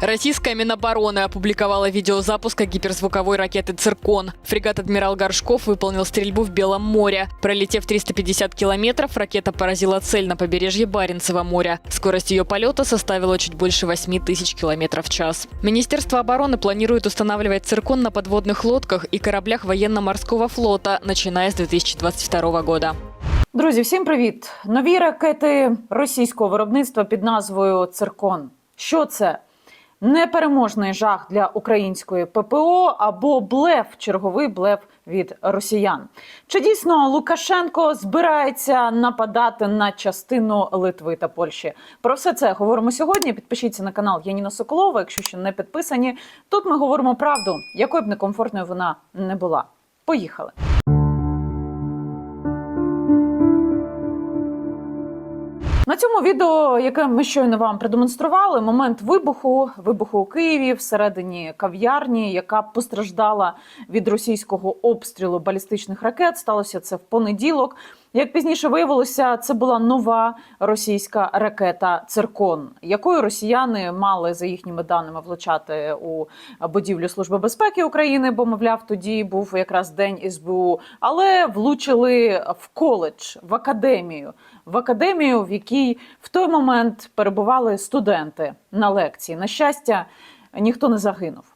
Российская Минобороны опубликовала видео запуска гиперзвуковой ракеты «Циркон». Фрегат «Адмирал Горшков» выполнил стрельбу в Белом море. Пролетев 350 километров, ракета поразила цель на побережье Баренцева моря. Скорость ее полета составила чуть больше 8 тысяч километров в час. Министерство обороны планирует устанавливать «Циркон» на подводных лодках и кораблях военно-морского флота, начиная с 2022 года. Друзі, всім привіт! Нові ракети російського виробництва під назвою Циркон. Що це? Непереможний жах для української ППО або блеф, черговий блеф від росіян. Чи дійсно Лукашенко збирається нападати на частину Литви та Польщі? Про все це говоримо сьогодні. Підпишіться на канал Яніна Соколова, якщо ще не підписані. Тут ми говоримо правду, якою б некомфортною вона не була. Поїхали. На цьому відео, яке ми щойно вам продемонстрували, момент вибуху, вибуху у Києві всередині кав'ярні, яка постраждала від російського обстрілу балістичних ракет. Сталося це в понеділок. Як пізніше виявилося, це була нова російська ракета Циркон, якою росіяни мали за їхніми даними влучати у будівлю Служби безпеки України, бо мовляв, тоді був якраз день СБУ, але влучили в коледж, в академію, в академію, в якій в той момент перебували студенти на лекції. На щастя, ніхто не загинув.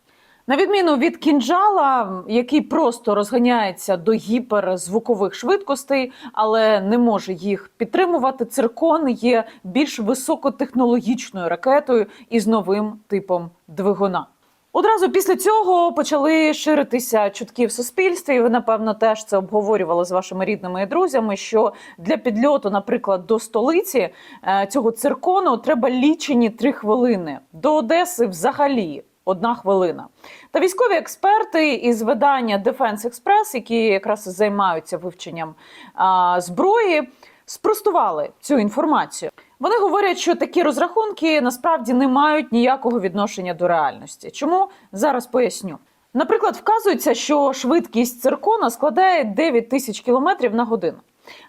На відміну від кінжала, який просто розганяється до гіперзвукових швидкостей, але не може їх підтримувати. Циркон є більш високотехнологічною ракетою із новим типом двигуна. Одразу після цього почали ширитися чутки в суспільстві. і Ви напевно теж це обговорювали з вашими рідними і друзями. Що для підльоту, наприклад, до столиці е, цього циркону треба лічені три хвилини. До Одеси взагалі одна хвилина. Та військові експерти із видання Defense Express, які якраз займаються вивченням а, зброї, спростували цю інформацію. Вони говорять, що такі розрахунки насправді не мають ніякого відношення до реальності. Чому зараз поясню? Наприклад, вказується, що швидкість циркона складає 9 тисяч кілометрів на годину.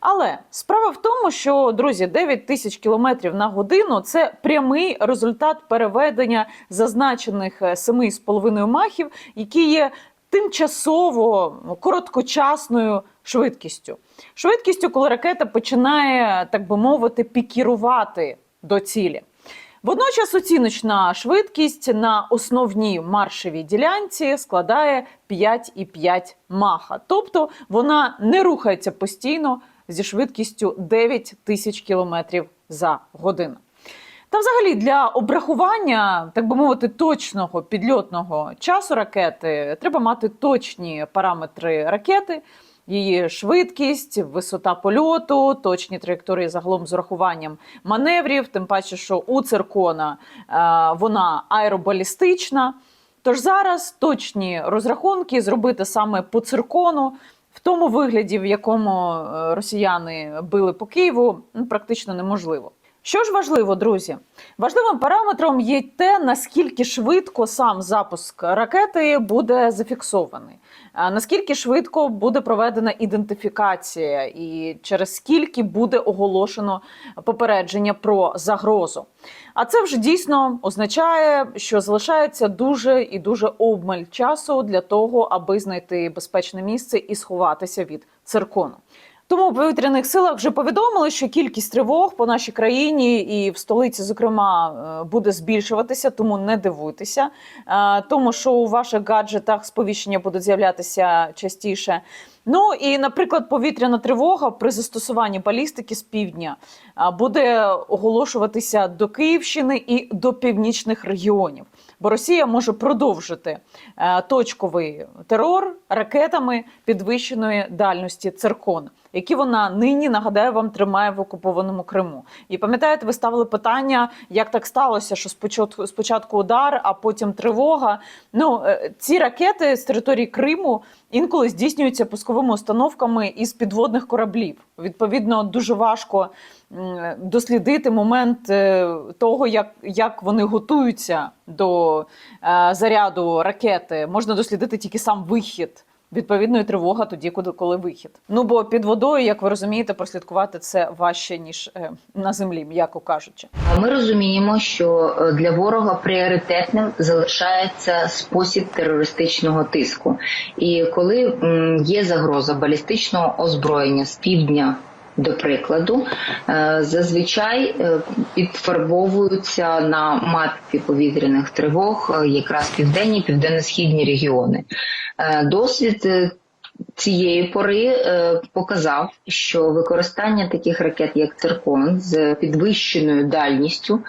Але справа в тому, що друзі, 9 тисяч кілометрів на годину це прямий результат переведення зазначених е, 7,5 махів, які є тимчасово короткочасною швидкістю. Швидкістю, коли ракета починає, так би мовити, пікірувати до цілі. Водночас оціночна швидкість на основній маршевій ділянці складає 5,5 маха. Тобто вона не рухається постійно зі швидкістю 9 тисяч кілометрів за годину. Та, взагалі, для обрахування, так би мовити, точного підльотного часу ракети треба мати точні параметри ракети, її швидкість, висота польоту, точні траєкторії загалом з урахуванням маневрів. Тим паче, що у циркона е, вона аеробалістична. Тож зараз точні розрахунки зробити саме по циркону. В тому вигляді, в якому е, росіяни били по Києву, ну, практично неможливо. Що ж важливо, друзі? Важливим параметром є те, наскільки швидко сам запуск ракети буде зафіксований, наскільки швидко буде проведена ідентифікація, і через скільки буде оголошено попередження про загрозу. А це вже дійсно означає, що залишається дуже і дуже обмаль часу для того, аби знайти безпечне місце і сховатися від циркону. Тому в повітряних силах вже повідомили, що кількість тривог по нашій країні і в столиці, зокрема, е, буде збільшуватися, тому не дивуйтеся, Е, тому що у ваших гаджетах сповіщення будуть з'являтися частіше. Ну і, наприклад, повітряна тривога при застосуванні балістики з півдня буде оголошуватися до Київщини і до північних регіонів. Бо Росія може продовжити е, точковий терор ракетами підвищеної дальності циркон, які вона нині нагадаю вам тримає в окупованому Криму. І пам'ятаєте, ви ставили питання, як так сталося, що спочатку спочатку удар, а потім тривога. Ну е, ці ракети з території Криму інколи здійснюються пусковими установками із підводних кораблів. Відповідно, дуже важко дослідити момент е, того, як, як вони готуються до е, заряду ракети. Можна дослідити тільки сам вихід відповідно і тривога тоді, коли, вихід. Ну бо під водою, як ви розумієте, прослідкувати це важче ніж е, на землі, м'яко кажучи. Ми розуміємо, що для ворога пріоритетним залишається спосіб терористичного тиску. І коли є загроза балістичного озброєння з півдня. До прикладу, е, зазвичай е, підфарбовуються на мапі повітряних тривог е, якраз південні, південно-східні регіони. Е, Досвід е, цієї пори е, показав, що використання таких ракет, як циркон, з підвищеною дальністю,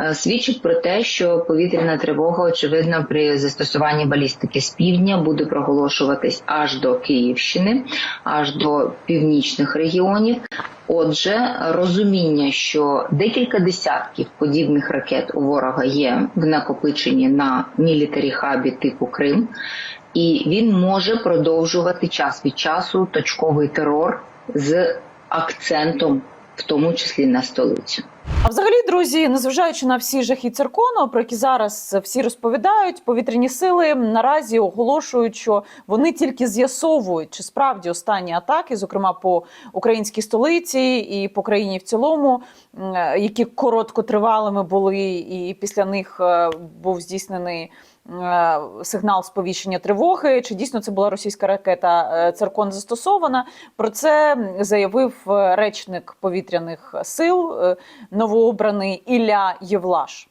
е, свідчить про те, що повітряна тривога, очевидно, при застосуванні балістики з півдня буде проголошуватись аж до Київщини, аж до північних регіонів. Отже, розуміння, що декілька десятків подібних ракет у ворога є в накопиченні на мілітарі хабі типу Крим, і він може продовжувати час від часу точковий терор з акцентом, в тому числі на столицю. А взагалі, друзі, незважаючи на всі жахи циркону, про які зараз всі розповідають, повітряні сили наразі оголошують, що вони тільки з'ясовують, чи справді останні атаки, зокрема по українській столиці і по країні в цілому, е, які короткотривалими були, і після них е, був здійснений. Е, Сигнал сповіщення тривоги, чи дійсно це була російська ракета е, циркон застосована? Про це заявив е, речник повітряних сил новообраний Ілля Євлаш.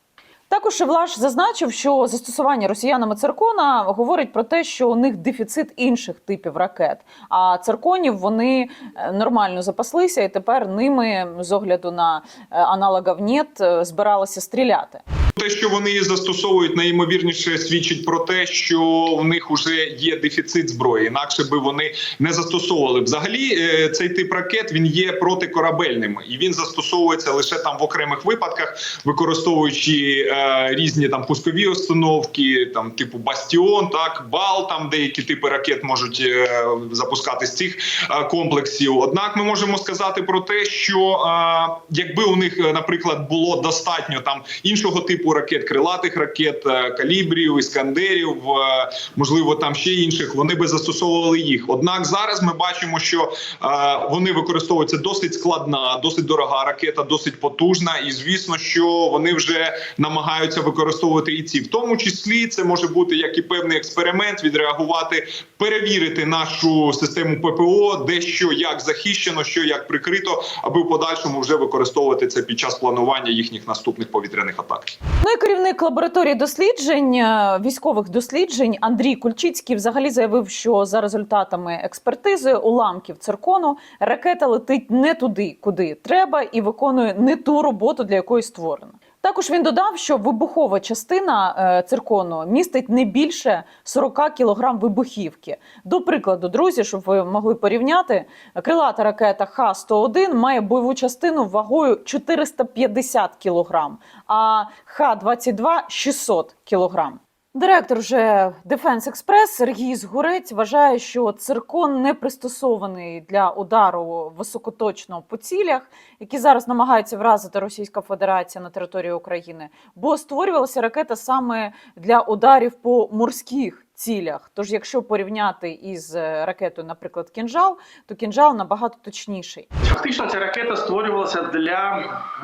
Також Євлаш зазначив, що застосування росіянами циркона говорить про те, що у них дефіцит інших типів ракет. А цирконів вони нормально запаслися, і тепер ними з огляду на аналогів НЕТ збиралися стріляти. Те, що вони її застосовують, найімовірніше свідчить про те, що в них вже є дефіцит зброї. Інакше би вони не застосовували. Взагалі, е, цей тип ракет він є протикорабельним і він застосовується лише там в окремих випадках, використовуючи е, різні там пускові установки, там типу Бастіон, так Бал, там деякі типи ракет можуть е, запускати з цих е, комплексів. Однак ми можемо сказати про те, що е, якби у них, е, наприклад, було достатньо там іншого типу ракет, крилатих ракет, е, калібрів, іскандерів, е, можливо, там ще інших, вони би застосовували їх. Однак зараз ми бачимо, що е, вони використовуються досить складна, досить дорога ракета, досить потужна, і звісно, що вони вже намагаються використовувати і ці, в тому числі це може бути як і певний експеримент, відреагувати, перевірити нашу систему ППО, де що як захищено, що як прикрито, аби в подальшому вже використовувати це під час планування їхніх наступних повітряних атак. Ну і керівник лабораторії досліджень е, військових досліджень Андрій Кульчицький взагалі заявив, що за результатами експертизи уламків циркону ракета летить не туди, куди треба, і виконує не ту роботу, для якої створена. Також він додав, що вибухова частина е, циркону містить не більше 40 кілограм вибухівки. До прикладу, друзі, щоб ви могли порівняти, крилата ракета Х-101 має бойову частину вагою 450 кілограм, а Х-22 – 600 кілограм. Директор же Defense Express Сергій Згурець вважає, що циркон не пристосований для удару високоточно по цілях, які зараз намагаються вразити Російська Федерація на території України, бо створювалася ракета саме для ударів по морських цілях. Тож, якщо порівняти із е, ракетою, наприклад, кінжал, то кінжал набагато точніший. Фактично, ця ракета створювалася для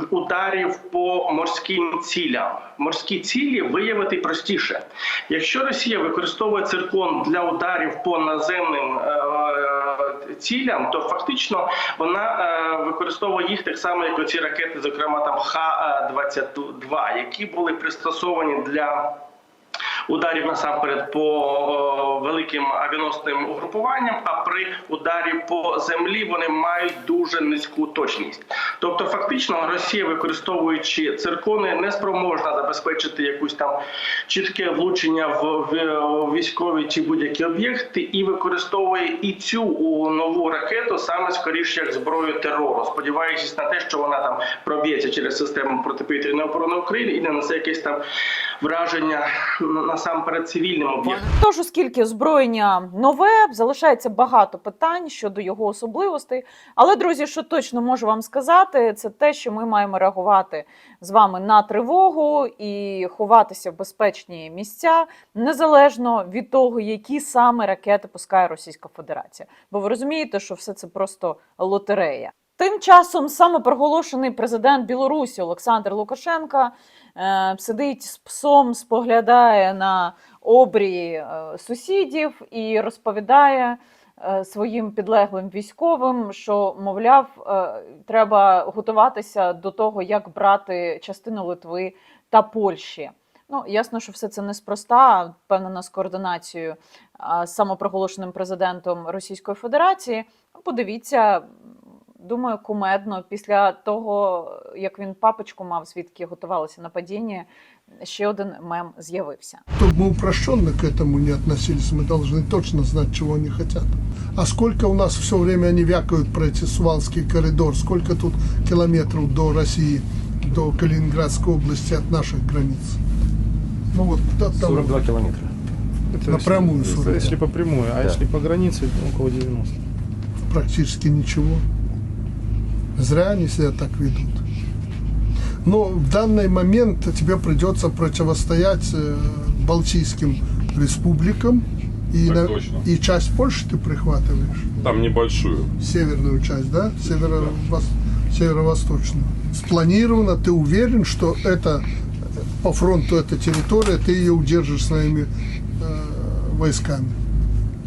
ударів по морським цілям. Морські цілі виявити простіше. Якщо Росія використовує циркон для ударів по наземним е, цілям, то фактично вона е, використовує їх так само, як оці ракети, зокрема там Х-22, які були пристосовані для. Ударів насамперед по великим авіаносним угрупуванням, а при ударі по землі вони мають дуже низьку точність. Тобто, фактично, Росія, використовуючи циркони, не спроможна забезпечити якусь там чітке влучення в, військові чи будь-які об'єкти, і використовує і цю нову ракету саме скоріше як зброю терору, сподіваючись на те, що вона там проб'ється через систему протиповітряної оборони України і не несе якесь там враження насамперед цивільним об'єктам. Тож, оскільки озброєння нове, залишається багато питань щодо його особливостей. Але, друзі, що точно можу вам сказати, це те, що ми маємо реагувати з вами на тривогу і ховатися в безпечні місця, незалежно від того, які саме ракети пускає Російська Федерація. Бо ви розумієте, що все це просто лотерея. Тим часом самопроголошений президент Білорусі Олександр Лукашенка е, сидить з псом, споглядає на обрії е, сусідів і розповідає е, своїм підлеглим військовим, що мовляв, треба готуватися до того, як брати частину Литви та Польщі. Ну, ясно, що все це неспроста, впевнена з координацією з самопроголошеним президентом Російської Федерації. Ну, Подивіться, думаю, кумедно після того, як він папочку мав, звідки готувалося нападіння, ще один мем з'явився. Чтобы мы упрощенно к этому не относились, мы должны точно знать, чего они хотят. А сколько у нас все время они вякают про эти Сувалский коридор, сколько тут километров до России, до Калининградской области от наших границ? Ну вот куда там 42 километра. Это Напрямую если, 42. если по прямой, а Да. если по границе, то около 90. практически ничего. Зря они себя так ведут. Но в данный момент тебе придется противостоять э, Балтийским республикам. И, Так на- точно. и часть Польши ты прихватываешь. Там небольшую. северную часть, да? Северо северо-восточную. Спланировано, ты уверен, что это э, по фронту эта территория, ты ее удержишь своими э, войсками.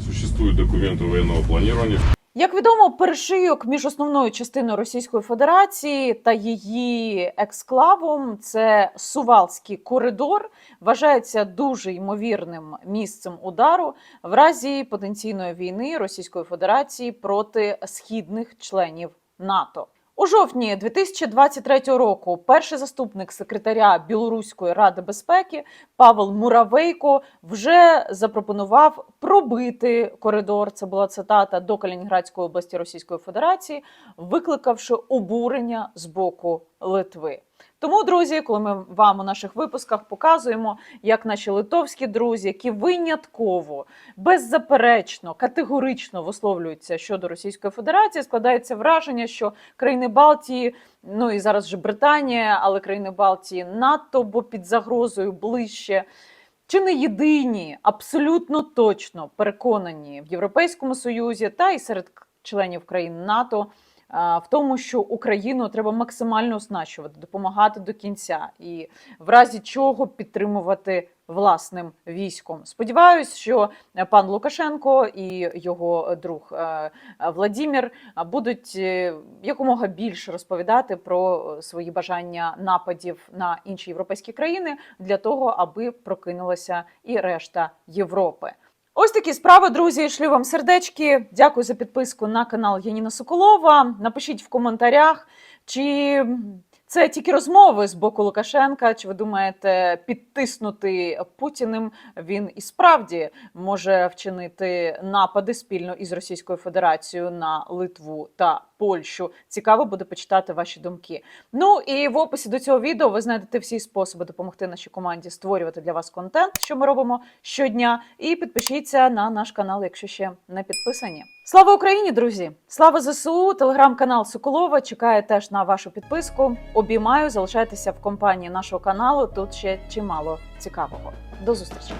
Существуют документы военного планирования. Як відомо, перешийок між основною частиною Російської Федерації та її ексклавом це Сувалський коридор, вважається дуже ймовірним місцем удару в разі потенційної війни Російської Федерації проти східних членів НАТО. У жовтні 2023 року перший заступник секретаря Білоруської ради безпеки Павел Муравейко вже запропонував пробити коридор. Це була цитата до Калінінградської області Російської Федерації, викликавши обурення з боку Литви. Тому, друзі, коли ми вам у наших випусках показуємо, як наші литовські друзі, які винятково, беззаперечно, категорично висловлюються щодо Російської Федерації, складається враження, що країни Балтії, ну і зараз вже Британія, але країни Балтії надто, бо під загрозою ближче. Чи не єдині, абсолютно точно переконані в Європейському Союзі та й серед членів країн НАТО в тому, що Україну треба максимально оснащувати, допомагати до кінця, і в разі чого підтримувати власним військом. Сподіваюсь, що пан Лукашенко і його друг е, Владімір будуть е, якомога більше розповідати про свої бажання нападів на інші європейські країни для того, аби прокинулася і решта Європи. Ось такі справи, друзі. Шлю вам сердечки. Дякую за підписку на канал Яніна Соколова. Напишіть в коментарях, чи це тільки розмови з боку Лукашенка. Чи ви думаєте, підтиснути Путіним він і справді може вчинити напади спільно із Російською Федерацією на Литву та Польщу? Цікаво буде почитати ваші думки. Ну і в описі до цього відео ви знайдете всі способи допомогти нашій команді створювати для вас контент, що ми робимо щодня. І підпишіться на наш канал, якщо ще не підписані. Слава Україні, друзі! Слава ЗСУ! Телеграм-канал Соколова чекає теж на вашу підписку. Обіймаю, залишайтеся в компанії нашого каналу. Тут ще чимало цікавого. До зустрічі!